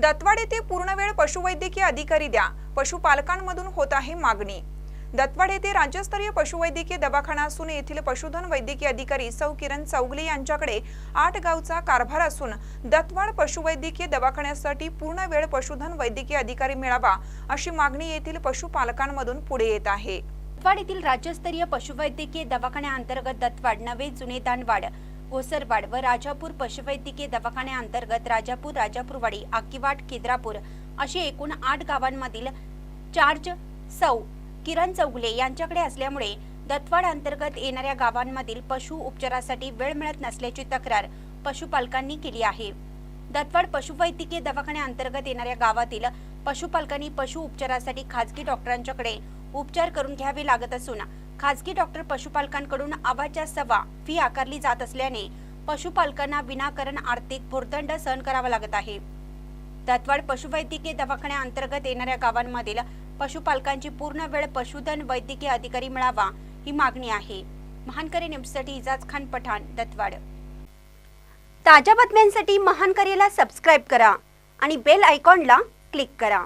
दत्वाड येथे पूर्णवेळ पशुवैद्यकीय अधिकारी द्या. पशुपालकांमधून होत आहे मागणी. दत्वाड येथे राज्यस्तरीय पशुवैद्यकीय दवाखाना असून येथील पशुधन वैद्यकीय अधिकारी सौ किरण चौगले यांच्याकडे आठ गावचा कारभार असून दत्वाड पशुवैद्यकीय दवाखान्यासाठी पूर्ण वेळ पशुधन वैद्यकीय अधिकारी मिळावा अशी मागणी येथील पशुपालकांमधून पुढे येत आहे. दत्वाड येथील राज्यस्तरीय पशुवैद्यकीय दवाखान्याअंतर्गत दत्वाड नवे जुने दानवाड ओसरवाड व राजापूर पशुवैद्यकीय दवाखान्याअंतर्गत राजापूर राजापूरवाडी आकिवाट केद्रापूर अशी एकूण आठ गावांमधील चार्ज सौ किरण चौगुले यांच्याकडे असल्यामुळे दत्वाड अंतर्गत येणाऱ्या गावांमधील पशु उपचारासाठी वेळ मिळत नसल्याची तक्रार पशुपालकांनी केली आहे. दत्वाड पशुवैद्यकीय दवाखान्याअंतर्गत येणाऱ्या गावातील पशुपालकांनी पशु उपचारासाठी खाजगी डॉक्टरांच्याकडे उपचार करून घ्यावे लागत असून खाजगी डॉक्टर पशुपालकांकडून आवाच्या सवा फी आकारली जात असल्याने पशुपालकांना विनाकारण आर्थिक भोरदंड सहन करावा लागत आहे. दत्वाड पशुवैद्यकीय दवाखान्याअंतर्गत येणाऱ्या गावांमधील पशुपालकांची पूर्ण वेळ पशुधन वैद्यकीय अधिकारी मिळावा ही मागणी आहे. महानकरी न्यूजसाठी इजाज खान पठाण दत्वाड ताज्या बातम्यांसाठी महानकरीला सबस्क्राईब करा आणि बेल आयकॉनला क्लिक करा.